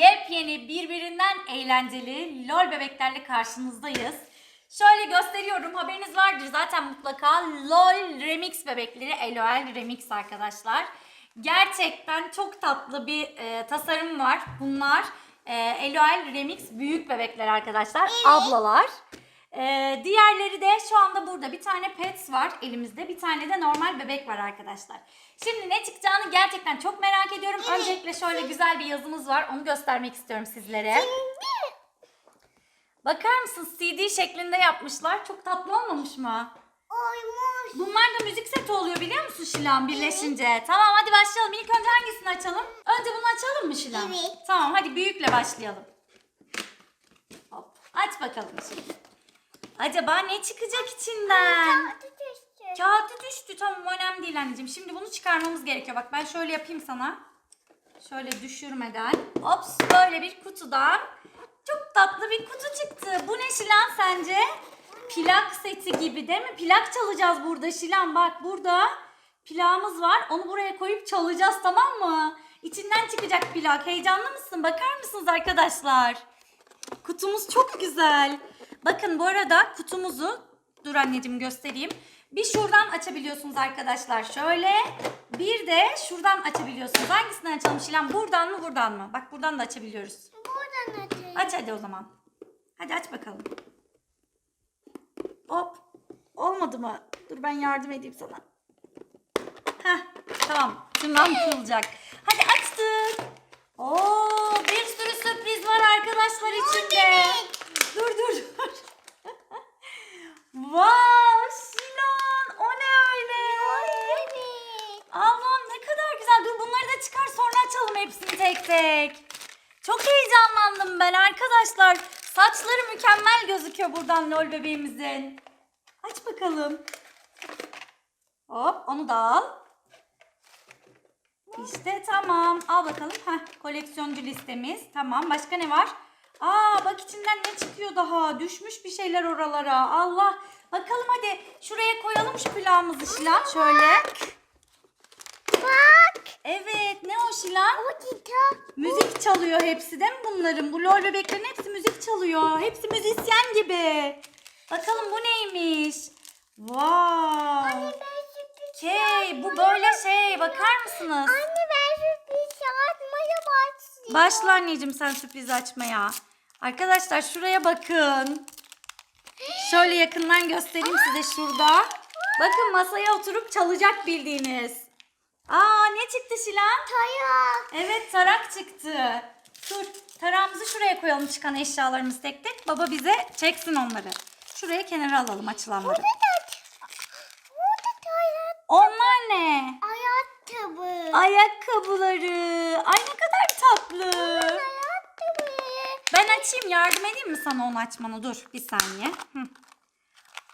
yepyeni birbirinden eğlenceli LOL bebeklerle karşınızdayız. Şöyle gösteriyorum haberiniz vardır zaten mutlaka LOL Remix bebekleri LOL Remix arkadaşlar. Gerçekten çok tatlı bir e, tasarım var. Bunlar e, LOL Remix büyük bebekler arkadaşlar. Ablalar. Ee, diğerleri de şu anda burada. Bir tane pets var elimizde. Bir tane de normal bebek var arkadaşlar. Şimdi ne çıkacağını gerçekten çok merak ediyorum. Öncelikle şöyle güzel bir yazımız var. Onu göstermek istiyorum sizlere. Bakar mısın? CD şeklinde yapmışlar. Çok tatlı olmamış mı? Oymuş. Bunlar da müzik seti oluyor biliyor musun Şilan birleşince? Tamam hadi başlayalım. İlk önce hangisini açalım? Önce bunu açalım mı Şilan? Evet. Tamam hadi büyükle başlayalım. Hop. Aç bakalım şimdi. Acaba ne çıkacak içinden? Kağıdı düştü. Kağıdı düştü tamam önemli değil anneciğim. Şimdi bunu çıkarmamız gerekiyor. Bak ben şöyle yapayım sana. Şöyle düşürmeden. Ops böyle bir kutudan. Çok tatlı bir kutu çıktı. Bu ne Şilan sence? Plak seti gibi değil mi? Plak çalacağız burada Şilan. Bak burada plağımız var. Onu buraya koyup çalacağız tamam mı? İçinden çıkacak plak. Heyecanlı mısın? Bakar mısınız arkadaşlar? Kutumuz çok güzel. Bakın bu arada kutumuzu dur anneciğim göstereyim. Bir şuradan açabiliyorsunuz arkadaşlar. Şöyle. Bir de şuradan açabiliyorsunuz. Hangisinden açalım Şilan? Buradan mı buradan mı? Bak buradan da açabiliyoruz. Buradan açayım. Aç hadi o zaman. Hadi aç bakalım. Hop. Olmadı mı? Dur ben yardım edeyim sana. Heh tamam. Şundan kırılacak. Hadi açtık. Oo bir sürü sürpriz var arkadaşlar içinde. Dur dur. Wow Sinan o ne öyle? Evet. Allah'ım ne kadar güzel. Dur bunları da çıkar sonra açalım hepsini tek tek. Çok heyecanlandım ben arkadaşlar. Saçları mükemmel gözüküyor buradan lol bebeğimizin. Aç bakalım. Hop onu da al. İşte tamam. Al bakalım. Heh, koleksiyoncu listemiz. Tamam. Başka ne var? Aa bak içinden ne çıkıyor daha? Düşmüş bir şeyler oralara. Allah. Bakalım hadi. Şuraya koyalım şu plağımızı Şilan. Şöyle. Bak. Evet. Ne o Şilan? O gitar. Müzik çalıyor hepsi değil mi bunların? Bu lol bebeklerin hepsi müzik çalıyor. Hepsi müzisyen gibi. Bakalım bu neymiş? Wow. Hey bu böyle şey bakar mısınız? Anne ben sürpriz yapmaya başlayayım. Başla anneciğim sen sürpriz açmaya. Arkadaşlar şuraya bakın. Şöyle yakından göstereyim size şurada. Bakın masaya oturup çalacak bildiğiniz. Aa ne çıktı Şilan? Tayak. Evet tarak çıktı. Dur tarağımızı şuraya koyalım çıkan eşyalarımız tek tek. Baba bize çeksin onları. Şuraya kenara alalım açılanları. Burada da Burada tayak. Onlar ne? Ayakkabı. Ayakkabıları. Ay ne kadar tatlı. Açayım yardım edeyim mi sana onu açmana? Dur bir saniye. Hı.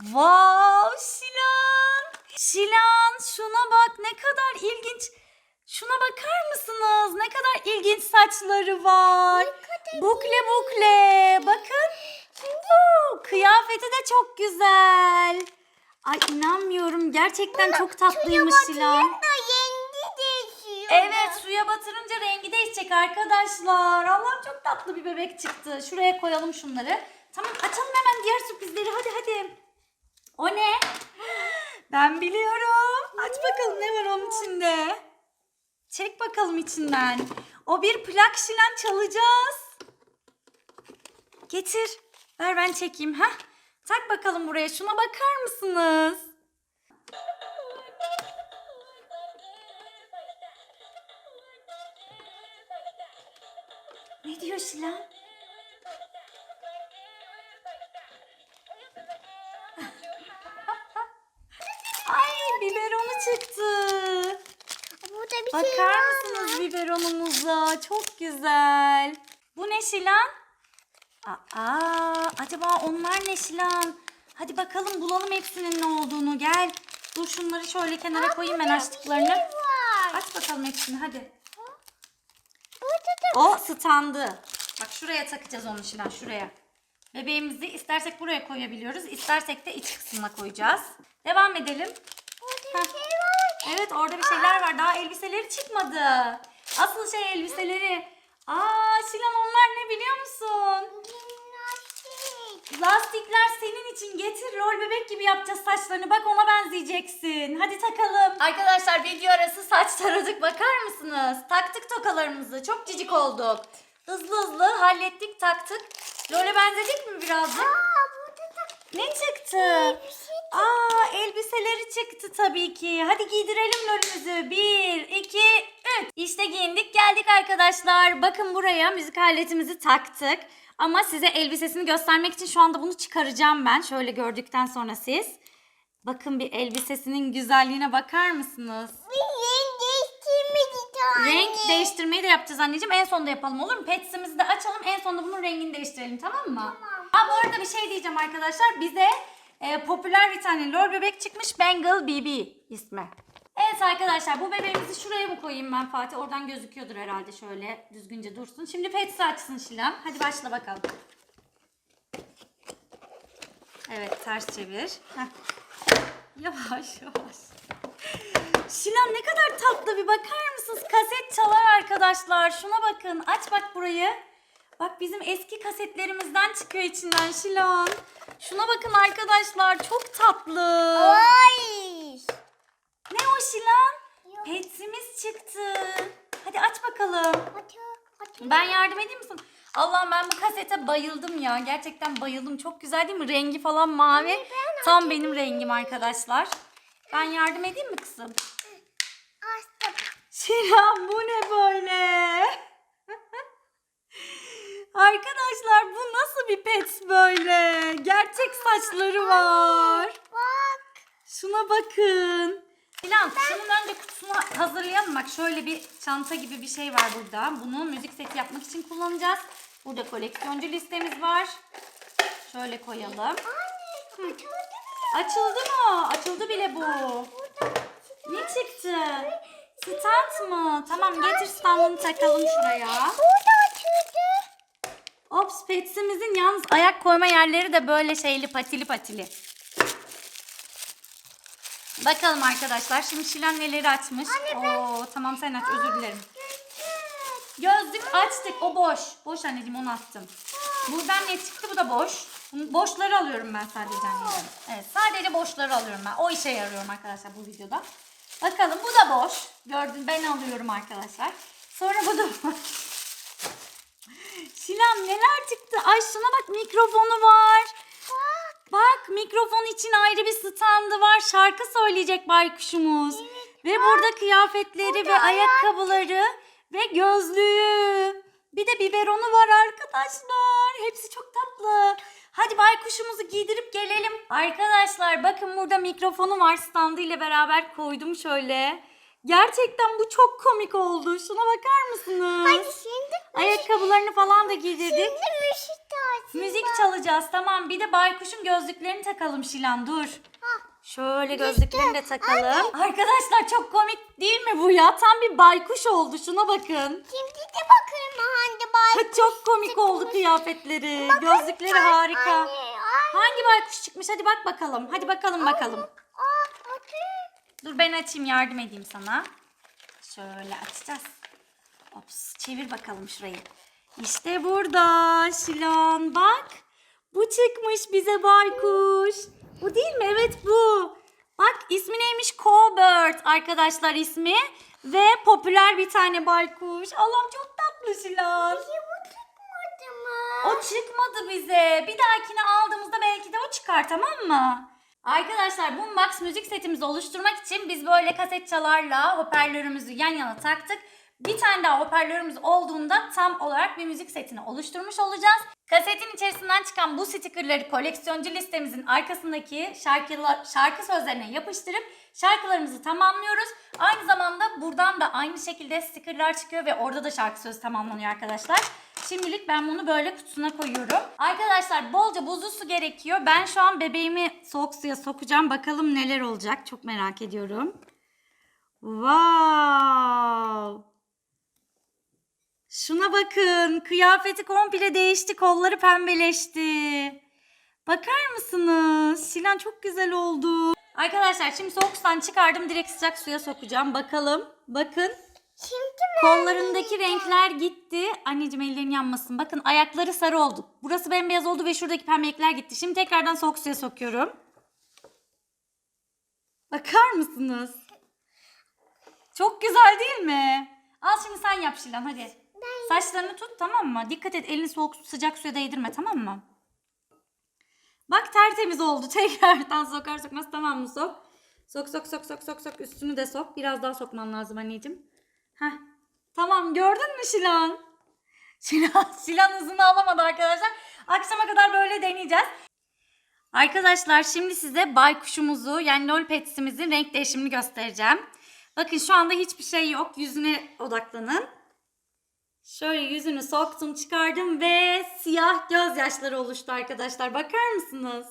Wow Şilan. Şilan şuna bak ne kadar ilginç. Şuna bakar mısınız? Ne kadar ilginç saçları var. Bukle bukle. Bakın. Oo, kıyafeti de çok güzel. Ay inanmıyorum. Gerçekten çok tatlıymış Şilan. Evet batırınca rengi değişecek arkadaşlar. Allah'ım çok tatlı bir bebek çıktı. Şuraya koyalım şunları. Tamam açalım hemen diğer sürprizleri. Hadi hadi. O ne? Ben biliyorum. Aç bakalım ne var onun içinde. Çek bakalım içinden. O bir plak şilen çalacağız. Getir. Ver ben çekeyim. ha. Tak bakalım buraya. Şuna bakar mısınız? Ne diyor Şilan? Ay biberonu çıktı. Burada bir şey Bakar var mısınız mı? biberonumuza? Çok güzel. Bu ne Şilan? Aa, acaba onlar ne Şilan? Hadi bakalım bulalım hepsinin ne olduğunu. Gel. Dur şunları şöyle kenara koyayım ben Burada bir açtıklarını. şey var. Aç bakalım hepsini hadi. O standı. Bak şuraya takacağız onu Şilan şuraya. Bebeğimizi istersek buraya koyabiliyoruz. istersek de iç kısmına koyacağız. Devam edelim. burada bir şey var. Evet orada bir şeyler var. Daha elbiseleri çıkmadı. Asıl şey elbiseleri. Aa Şilan onlar ne biliyor musun? Lastikler senin için getir rol bebek gibi yapacağız saçlarını. Bak ona benzeyeceksin. Hadi takalım. Arkadaşlar video arası saç taradık bakar mısınız? Taktık tokalarımızı. Çok cicik olduk. Hızlı hızlı hallettik taktık. Role benzedik mi birazcık? Aa Ne çıktı? şey Aa elbiseleri çıktı tabii ki. Hadi giydirelim lolümüzü. Bir, iki, üç. İşte giyindik geldik arkadaşlar. Bakın buraya müzik aletimizi taktık. Ama size elbisesini göstermek için şu anda bunu çıkaracağım ben. Şöyle gördükten sonra siz. Bakın bir elbisesinin güzelliğine bakar mısınız? Renk değiştirmedi tane. Renk değiştirmeyi de yapacağız anneciğim. En sonunda yapalım olur mu? Petsimizi de açalım. En sonunda bunun rengini değiştirelim tamam mı? Tamam. Ha bu arada bir şey diyeceğim arkadaşlar. Bize e, popüler bir tane lor bebek çıkmış. Bengal BB ismi. Evet arkadaşlar bu bebeğimizi şuraya mı koyayım ben Fatih? Oradan gözüküyordur herhalde şöyle düzgünce dursun. Şimdi petsi açsın Şilan. Hadi başla bakalım. Evet ters çevir. Heh. Yavaş yavaş. Şilan ne kadar tatlı bir bakar mısınız? Kaset çalar arkadaşlar. Şuna bakın. Aç bak burayı. Bak bizim eski kasetlerimizden çıkıyor içinden Şilan. Şuna bakın arkadaşlar. Çok tatlı. Ay. Ne o Şilan? Yok. Petsimiz çıktı. Hadi aç bakalım. Atı, atı. Ben yardım edeyim mi sana? Allah'ım ben bu kasete bayıldım ya. Gerçekten bayıldım. Çok güzel değil mi? Rengi falan mavi. Tam benim rengim arkadaşlar. Ben yardım edeyim mi kızım? Astım. Şilan bu ne böyle? Arkadaşlar bu nasıl bir pet böyle? Gerçek saçları var. Bak. Şuna bakın. Şilan şunun önce kutusunu hazırlayalım. Bak şöyle bir çanta gibi bir şey var burada. Bunu müzik seti yapmak için kullanacağız. Burada koleksiyoncu listemiz var. Şöyle koyalım. Anne. Açıldı mı? Açıldı mı? Açıldı bile bu. Ne çıktı? Stand mı? Tamam getir standını takalım şuraya. Burada. Ops petsimizin yalnız ayak koyma yerleri de böyle şeyli patili patili. Bakalım arkadaşlar. Şimdi Şilan neleri açmış? Oo tamam sen aç özür dilerim. Gözlük açtık. O boş. Boş anneciğim onu attım. Buradan ne çıktı? Bu da boş. Bunu- Boşları alıyorum ben sadece anneciğim. Evet sadece boşları alıyorum ben. O işe yarıyorum arkadaşlar bu videoda. Bakalım bu da boş. Gördün ben alıyorum arkadaşlar. Sonra bu da boş. Şilan neler çıktı? Ay şuna bak mikrofonu var. Bak mikrofon için ayrı bir standı var. Şarkı söyleyecek baykuşumuz. ve burada kıyafetleri ve ayakkabıları ve gözlüğü. Bir de biberonu var arkadaşlar. Hepsi çok tatlı. Hadi baykuşumuzu giydirip gelelim. Arkadaşlar bakın burada mikrofonu var standı ile beraber koydum şöyle. Gerçekten bu çok komik oldu. Şuna bakar mısınız? Hadi şimdi Ayakkabılarını falan da giydirdik. Şimdi müzik tarzı. Müzik çalacağız tamam. Bir de baykuşun gözlüklerini takalım Şilan dur. Ah, Şöyle gözlüklerini de takalım. Arkadaşlar çok komik değil mi bu ya? Tam bir baykuş oldu. Şuna bakın. Şimdi de bakalım hangi bay. çok komik oldu kıyafetleri. Gözlükleri harika. Anne, ay. Hangi baykuş çıkmış? Hadi bak bakalım. Hadi bakalım bakalım. Dur ben açayım yardım edeyim sana. Şöyle açacağız. Ops çevir bakalım şurayı. İşte burada Şilan bak. Bu çıkmış bize baykuş. Bu değil mi? Evet bu. Bak ismi neymiş? Cowbird arkadaşlar ismi. Ve popüler bir tane baykuş. Allah'ım çok tatlı Şilan. O çıkmadı bize. Bir dahakine aldığımızda belki de o çıkar tamam mı? Arkadaşlar bu Max müzik setimizi oluşturmak için biz böyle kaset çalarla hoparlörümüzü yan yana taktık. Bir tane daha hoparlörümüz olduğunda tam olarak bir müzik setini oluşturmuş olacağız. Kasetin içerisinden çıkan bu stikerleri koleksiyoncu listemizin arkasındaki şarkılar, şarkı sözlerine yapıştırıp şarkılarımızı tamamlıyoruz. Aynı zamanda buradan da aynı şekilde stikerler çıkıyor ve orada da şarkı sözü tamamlanıyor arkadaşlar. Şimdilik ben bunu böyle kutusuna koyuyorum. Arkadaşlar bolca buzlu su gerekiyor. Ben şu an bebeğimi soğuk suya sokacağım. Bakalım neler olacak. Çok merak ediyorum. Wow! Şuna bakın. Kıyafeti komple değişti. Kolları pembeleşti. Bakar mısınız? Şilan çok güzel oldu. Arkadaşlar şimdi soğuk sudan çıkardım. Direkt sıcak suya sokacağım. Bakalım. Bakın. Şimdi Kollarındaki renkler gitti. Anneciğim ellerin yanmasın. Bakın ayakları sarı oldu. Burası bembeyaz oldu ve şuradaki pembelikler gitti. Şimdi tekrardan soğuk suya sokuyorum. Bakar mısınız? Çok güzel değil mi? Al şimdi sen yap Şilan hadi. Saçlarını tut tamam mı? Dikkat et elini soğuk sıcak suya değdirme tamam mı? Bak tertemiz oldu. Tekrardan sokar sokmaz tamam mı sok? Sok sok sok sok sok sok üstünü de sok. Biraz daha sokman lazım anneciğim. Heh. Tamam gördün mü Şilan? Şilan, Şilan hızını alamadı arkadaşlar. Akşama kadar böyle deneyeceğiz. Arkadaşlar şimdi size baykuşumuzu yani lol petsimizin renk değişimini göstereceğim. Bakın şu anda hiçbir şey yok. Yüzüne odaklanın. Şöyle yüzünü soktum çıkardım ve siyah gözyaşları oluştu arkadaşlar. Bakar mısınız?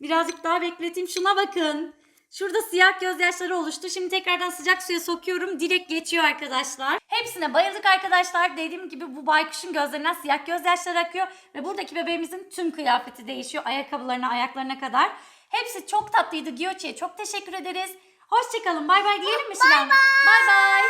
Birazcık daha bekleteyim. Şuna bakın. Şurada siyah gözyaşları oluştu. Şimdi tekrardan sıcak suya sokuyorum. Direkt geçiyor arkadaşlar. Hepsine bayıldık arkadaşlar. Dediğim gibi bu baykuşun gözlerinden siyah gözyaşları akıyor. Ve buradaki bebeğimizin tüm kıyafeti değişiyor. Ayakkabılarına, ayaklarına kadar. Hepsi çok tatlıydı. Giochi'ye çok teşekkür ederiz. Hoşçakalın. Bay bay diyelim mi Şilan? Bay bay.